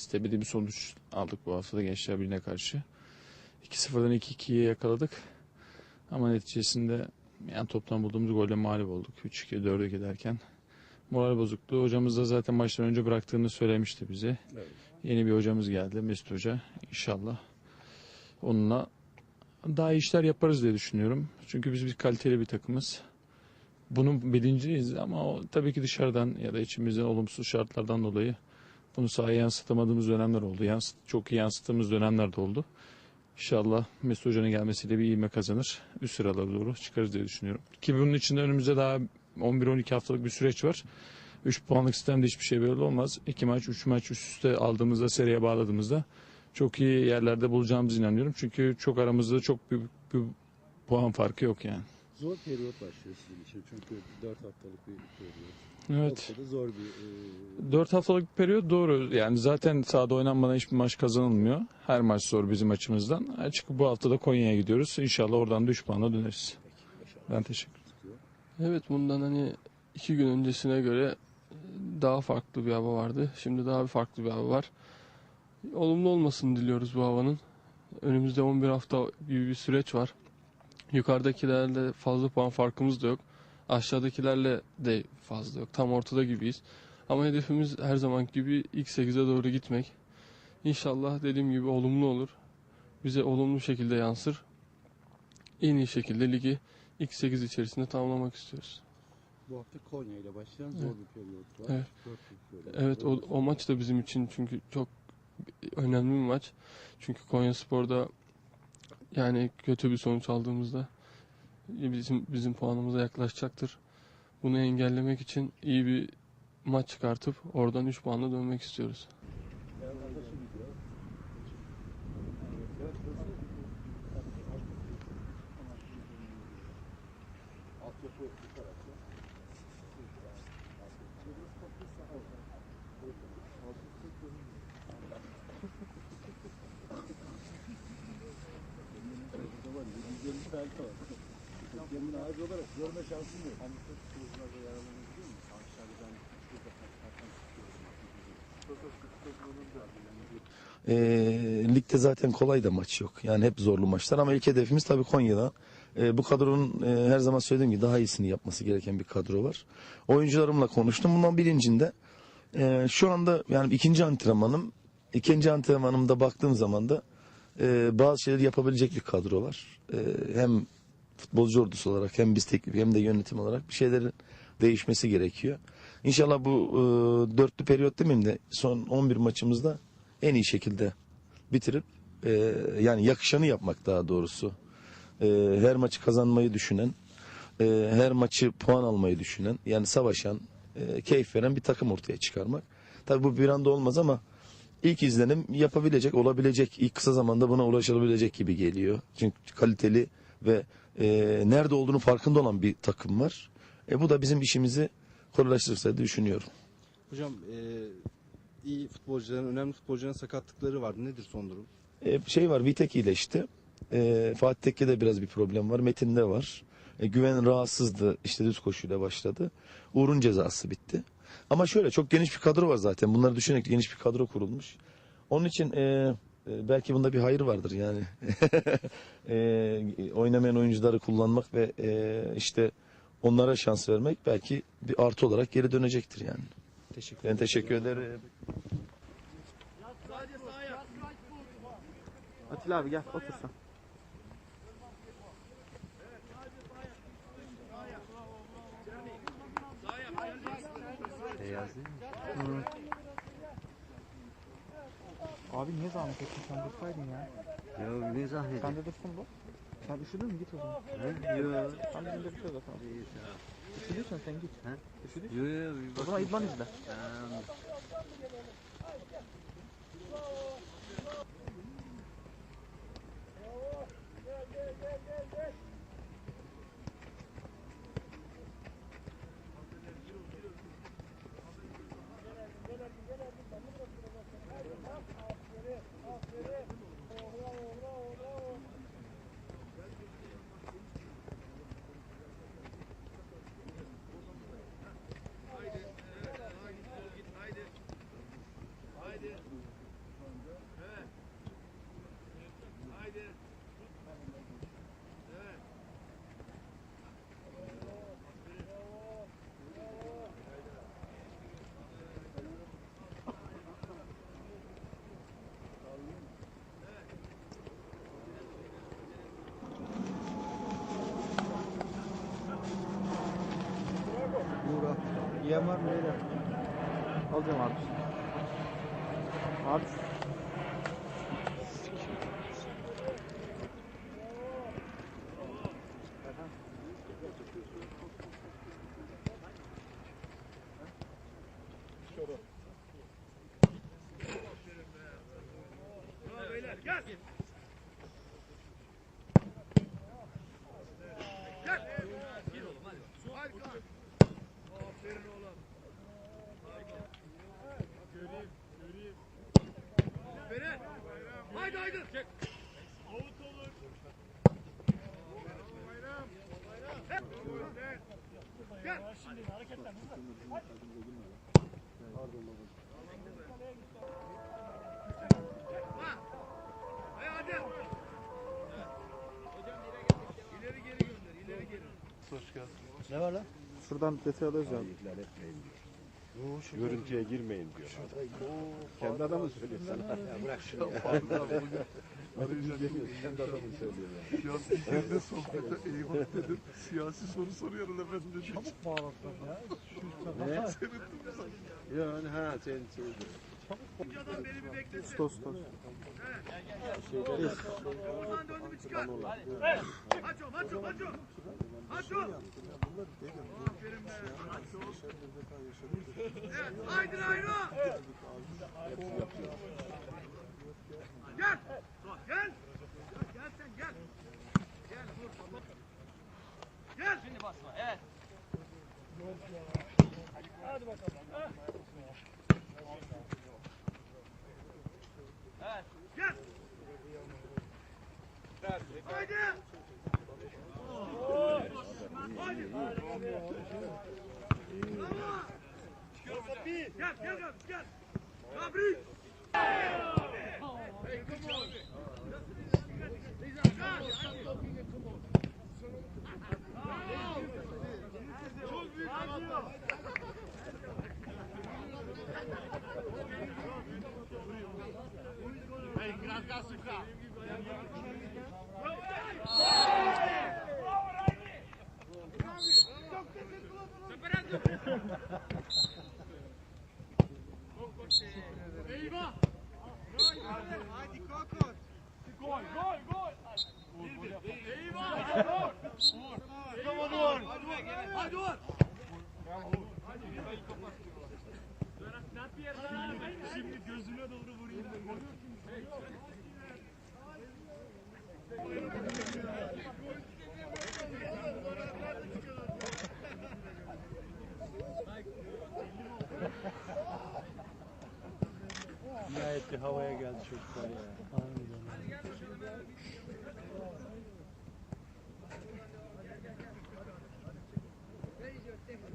istemediğim sonuç aldık bu haftada Gençler Birliği'ne karşı. 2-0'dan 2-2'ye yakaladık. Ama neticesinde yani toptan bulduğumuz golle mağlup olduk. 3-2 4'e giderken. Moral bozukluğu. Hocamız da zaten maçtan önce bıraktığını söylemişti bize. Evet. Yeni bir hocamız geldi Mesut Hoca. İnşallah onunla daha iyi işler yaparız diye düşünüyorum. Çünkü biz bir kaliteli bir takımız. Bunun bilincindeyiz ama o tabii ki dışarıdan ya da içimizden olumsuz şartlardan dolayı bunu sahaya yansıtamadığımız dönemler oldu. Yansıt, çok iyi yansıttığımız dönemler de oldu. İnşallah Mesut Hoca'nın gelmesiyle bir ivme kazanır. Üst sıralara doğru çıkarız diye düşünüyorum. Ki bunun içinde önümüzde daha 11-12 haftalık bir süreç var. 3 puanlık sistemde hiçbir şey belli olmaz. 2 maç, 3 maç üst üste aldığımızda, seriye bağladığımızda çok iyi yerlerde bulacağımızı inanıyorum. Çünkü çok aramızda çok büyük bir puan farkı yok yani. Zor periyot başlıyor sizin için çünkü 4 haftalık bir periyot. Evet. Çok da zor bir... e, 4 haftalık bir periyot doğru. Yani zaten sahada oynanmadan hiçbir maç kazanılmıyor. Her maç zor bizim açımızdan. Açık bu hafta da Konya'ya gidiyoruz. İnşallah oradan da 3 puanla döneriz. Ben teşekkür ederim. Evet bundan hani iki gün öncesine göre daha farklı bir hava vardı. Şimdi daha bir farklı bir hava var. Olumlu olmasını diliyoruz bu havanın. Önümüzde 11 hafta gibi bir süreç var. Yukarıdakilerle fazla puan farkımız da yok. Aşağıdakilerle de fazla yok. Tam ortada gibiyiz. Ama hedefimiz her zaman gibi ilk 8'e doğru gitmek. İnşallah dediğim gibi olumlu olur. Bize olumlu şekilde yansır. En iyi şekilde ligi ilk 8 içerisinde tamamlamak istiyoruz. Bu hafta Konya ile başlayan zor bir periyot var. Evet. Evet o, o maç da bizim için çünkü çok önemli bir maç. Çünkü Konya Spor'da yani kötü bir sonuç aldığımızda bizim bizim puanımıza yaklaşacaktır. Bunu engellemek için iyi bir maç çıkartıp oradan 3 puanla dönmek istiyoruz. E, ligde zaten kolay da maç yok. Yani hep zorlu maçlar ama ilk hedefimiz tabii Konya'da. E, bu kadronun e, her zaman söylediğim gibi daha iyisini yapması gereken bir kadro var. Oyuncularımla konuştum. Bundan bilincinde e, şu anda yani ikinci antrenmanım ikinci antrenmanımda baktığım zaman da e, bazı şeyleri yapabilecek bir kadro var. E, hem futbolcu ordusu olarak hem biz teknik hem de yönetim olarak bir şeylerin değişmesi gerekiyor. İnşallah bu e, dörtlü periyot demeyeyim de son 11 maçımızda en iyi şekilde bitirip e, yani yakışanı yapmak daha doğrusu. E, her maçı kazanmayı düşünen, e, her maçı puan almayı düşünen, yani savaşan, e, keyif veren bir takım ortaya çıkarmak. Tabii bu bir anda olmaz ama ilk izlenim yapabilecek, olabilecek, ilk kısa zamanda buna ulaşılabilecek gibi geliyor. Çünkü kaliteli ve e, nerede olduğunu farkında olan bir takım var. E, bu da bizim işimizi kolaylaştırırsa diye düşünüyorum. Hocam eee, iyi futbolcuların, önemli futbolcuların sakatlıkları vardı. Nedir son durum? E, şey var Vitek iyileşti. E, Fatih Tekke'de biraz bir problem var. Metin'de var. E, güven rahatsızdı. İşte düz koşuyla başladı. Uğur'un cezası bitti. Ama şöyle çok geniş bir kadro var zaten. Bunları düşünerek geniş bir kadro kurulmuş. Onun için e, e, belki bunda bir hayır vardır yani. e, oynamayan oyuncuları kullanmak ve e, işte onlara şans vermek belki bir artı olarak geri dönecektir yani. Teşekkür Ben teşekkür ederim. Atilla abi gel otur sen. Abi niye zahmet ettin sen dursaydın ya. Ya ne zahmet? Sen de dursun bu. Sen üşüdün mü git o zaman. Ha? Yo. Sen bizim de bir şey zaten. Üşüdüysen sen git. Ha? Üşüdüysen. Yo yo bir O zaman idman izle. Tamam. isteyen var mı beyler? Alacağım abi. Abi. Gel. Gel. Gir oğlum hadi. Harika. Aferin oğlum. Beren. Haydi haydi. Çek. Avut olur. Bayram. Bayram. Gel. Şimdi hareketler hızlı. Hadi. Pardon baba. Ne var lan? Şuradan detay alıyoruz ya. Hayır, ihlal etmeyin. Görüntüye girmeyin diyor. Kendi adamı söylüyor sana. Bırak şunu. Kendi adamı söylüyor. Ya ilgili sohbete eyvah dedim. Siyasi soru soruyorum efendim. Çabuk bağlattın ya. Ne? Seyrettim sen. Yani ha sen şey söyledin. Hocadan beni bir beklesin. Tost tost. Şeyleri. Oradan döndü mü çıkar. Maço maço maço. Maço. Bunlar dedim. Aferin be. Yaşar bir defa yaşadık. Haydi Ayra. Gel. Gel. Gel sen gel. Gel vur baba. Gel. Şimdi basma. Evet. Hadi bakalım. Ha. Evet. Gel. Haydi. Gel gel gel gel. Gabri. Hey, come on. Hey, gaz gaz sıkla. Eyvah! Hadi Kokot! Gol, gol, gol! Eyvah! Come on, Dur! Hadi Dur! Şimdi gözüne doğru vurayım. How havaya geldi çocuklar.